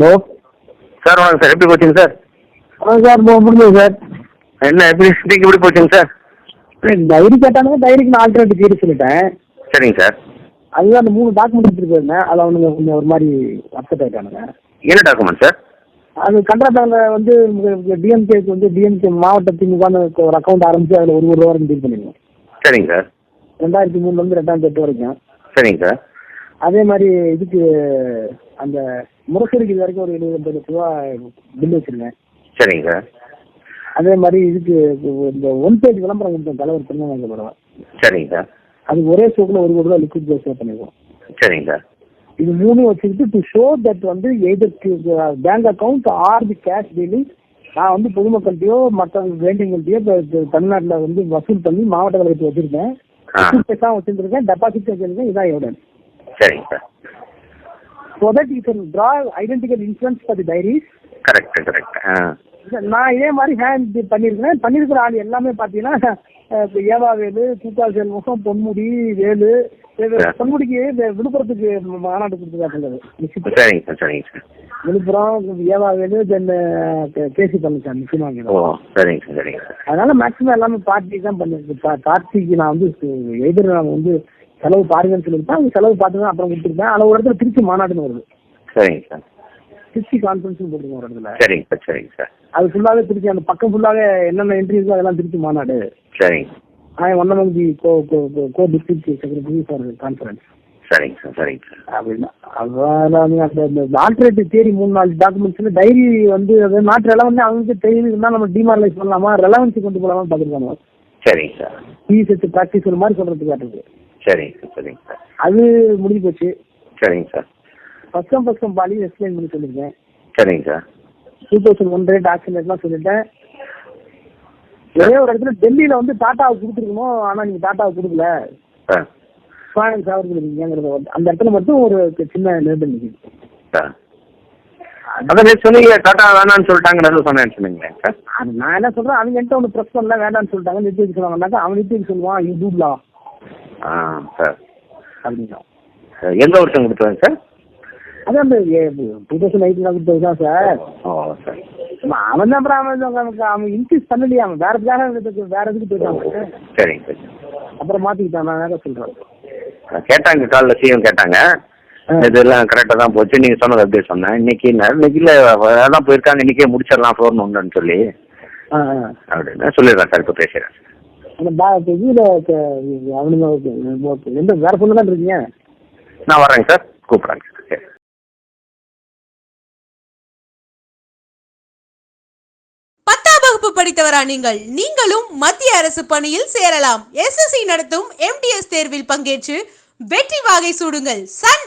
Hello. Sir வாங்க sir. எப்படி போச்சுங்க சார்? ஆ சார் முடிஞ்சது சார். என்ன எப்படி இன்னைக்கு எப்படி போச்சுங்க சார்? டைரி கேட்டானுங்க டைரிக்கு நான் ஆல்டர்னேட்டிவ் தீர்வு சொல்லிட்டேன். சரிங்க சார். அதுதான் அந்த மூணு டாக்குமெண்ட் எடுத்துட்டு போயிருந்தேன். அதில் அவனுங்க கொஞ்சம் ஒரு மாதிரி அப்செட் ஆயிட்டானுங்க. என்ன டாக்குமெண்ட் சார்? அது கன்றாட்டாங்க வந்து டிஎம்கேக்கு வந்து டிஎம்கே மாவட்ட திமுகன்னு ஒரு அக்கௌண்ட் ஆரம்பிச்சு அதில் ஒரு ஒரு ரூபா வரைக்கும் டீல் பண்ணிடுவோம் சரிங்க சார். ரெண்டாயிரத்தி மூணுலேருந்து ரெண்டாயிரத்தி எட்டு வரைக்கும். சரிங்க சார். அதே மாதிரி இதுக்கு அந்த முரசொலிக்கு இது வரைக்கும் ஒரு எழுபது லட்ச ரூபா பில் வச்சிருக்கேன் சரிங்க. சார் அதே மாதிரி இதுக்கு இந்த ஒன் பேஜ் விளம்பரம் கொடுத்தேன் தலைவர் திருநெல்வேலி படம் சரிங்க. சார் அதுக்கு ஒரே ஷோக்கில் ஒரு கோடி ரூபா லிக்விட் பே சேவ் பண்ணிடுவோம் சரிங்க. சார் இது மூணும் வச்சுக்கிட்டு டு ஷோ தட் வந்து எதற்கு bank account or the cash dealing நான் வந்து பொதுமக்கள்கிட்டயோ மற்றவங்க வேண்டியவங்கள்ட்டயோ இப்போ தமிழ்நாட்டில் வந்து வசூல் பண்ணி மாவட்ட கழகத்தில் வச்சிருக்கேன். வச்சிருக்கேன் டெபாசிட் வச்சிருக்கேன் இதான் எவிடன்ஸ் சரிங்க. Sir that you can draw identical insurance for the dairies correct correct ah. நான் இதே மாதிரி ஹேண்ட் பண்ணியிருக்கிறேன். பண்ணியிருக்கிற ஆள் எல்லாமே இப்ப ஏவா வேலு கூட்டா செல்வம் பொன்முடி வேலு. பொன்முடிக்கு விழுப்புரத்துக்கு மாநாடு கொடுத்துருக்காங்க சரிங்க சார் சரிங்க சார். விழுப்புரம் ஏவா வேலு தென் கேசி பழனிசாமி முக்கியமாக சரிங்க சார் சரிங்க சார். அதனால மேக்ஸிமம் எல்லாமே பார்ட்டி தான் பண்ணிருக்கு பார்ட்டிக்கு நான் வந்து எதிர் நான் வந்து செலவு பாருங்கன்னு சொல்லியிருப்பேன் அவங்க செலவு பார்த்து அப்புறம் கொடுத்துருப்பேன் அதில் ஒரு இடத்துல திருச்சி மாநாடுன்னு வருது. சரிங்க சார். திருச்சி கான்ஃபரன்ஸ் போட்டுருக்கோம் ஒரு இடத்துல. சரிங்க சார் சரிங்க சார். அது ஃபுல்லாவே திருச்சி அந்த பக்கம் ஃபுல்லாவே என்னென்ன இருக்கோ அதெல்லாம் திருச்சி மாநாடு. சரிங்க. Among the co co district secretary for conference சரிங்க சார் சரிங்க சார். அப்படின்னா அதான் அந்த ஆல்டர்னேட்டிவ் தேரி மூணு நாலு டாக்குமெண்ட்ஸ்ல டைரி வந்து அது நாட்டு ரெலவெண்ட் அவங்களுக்கு தேரி இருந்தால் நம்ம டிமாரலைஸ் பண்ணலாமா? ரெலவன்சி கொண்டு போகலாமா பார்த்துருக்காங்க சரிங்க சார். ஃபீஸ் வச்சு ப்ராக்டிஸ் மாதிரி சொல்றதுக்கு காட்டுது. சரிங்க சார் சரிங்க சார். அது முடிஞ்சு போச்சு. சரிங்க சார். ஃபஸ்டம் ஃபஸ்டம் பாலி எக்ஸ்பிளைன் பண்ணி சொல்லியிருக்கேன் சரிங்க sir. Two thousand one rate auction ரேட்லாம் சொல்லிட்டேன். ஒரே ஒரு இடத்துல டெல்லியில வந்து டாட்டாவுக்கு கொடுத்துருக்கணும் ஆனா நீங்க டாட்டாவுக்கு கொடுக்கல. ஃபைனான்ஸ் அவருக்கு இருக்கீங்கிறத வந்து அந்த இடத்துல மட்டும் ஒரு சின்ன லேபிள் நிற்குது அதான் சொன்னீங்க டாட்டா வேணான்னு சொல்லிட்டாங்கன்னு சொன்னேன்னு சொன்னீங்களே நான் என்ன சொல்றேன் அவங்க என்கிட்ட ஒன்று ப்ரெஸ் பண்ணல வேண்டாம்னு சொல்லிட்டாங்க நிறுத்தி சொன்னாங்கன்னாக்கா அவன் நிறுத்தி சொல்லுவான் யூ டூப்லா ஆ சார். அப்படின்னா எந்த வருஷம் கொடுத்தாங்க சார்? அதான் டூ தௌசண்ட் எயிட்டில் கொடுத்தது தான் சார். ஓ சார். அவன் தான் அப்புறம் அவன் அவனுக்கு அவன் இன்க்ரீஸ் பண்ணலையே அவன் வேற வேற வேற இதுக்கு போயிட்டான் சரிங்க சார். அப்புறம் மாத்திக்கிட்டான் நான் வேற சொல்றேன். கேட்டாங்க காலைல சிஎம் கேட்டாங்க. இதெல்லாம் கரெக்டாக தான் போச்சு. நீங்கள் சொன்னது அப்படியே சொன்னேன். இன்னைக்கு இன்னைக்கு இல்லை அதான் போயிருக்காங்க இன்னைக்கே முடிச்சிடலாம் ஃபோன் ஒன்றுன்னு சொல்லி. அப்படின்னு சொல்லிடுறேன் சார் இப்போ பேசுகிறேன் அந்த பா இதில் அவனுங்க ஓகே ஓகே. எந்த வேற பொண்ணு தான் இருக்கீங்க? நான் வரேங்க சார். கூப்பிட்றேங்க சார். சரி. பத்தாம் வகுப்பு படித்தவரா நீங்கள்? நீங்களும் மத்திய அரசு பணியில் சேரலாம். எஸ்எஸ்சி நடத்தும் எம்டிஎஸ் தேர்வில் பங்கேற்று வெற்றி வாகை சூடுங்கள். சன்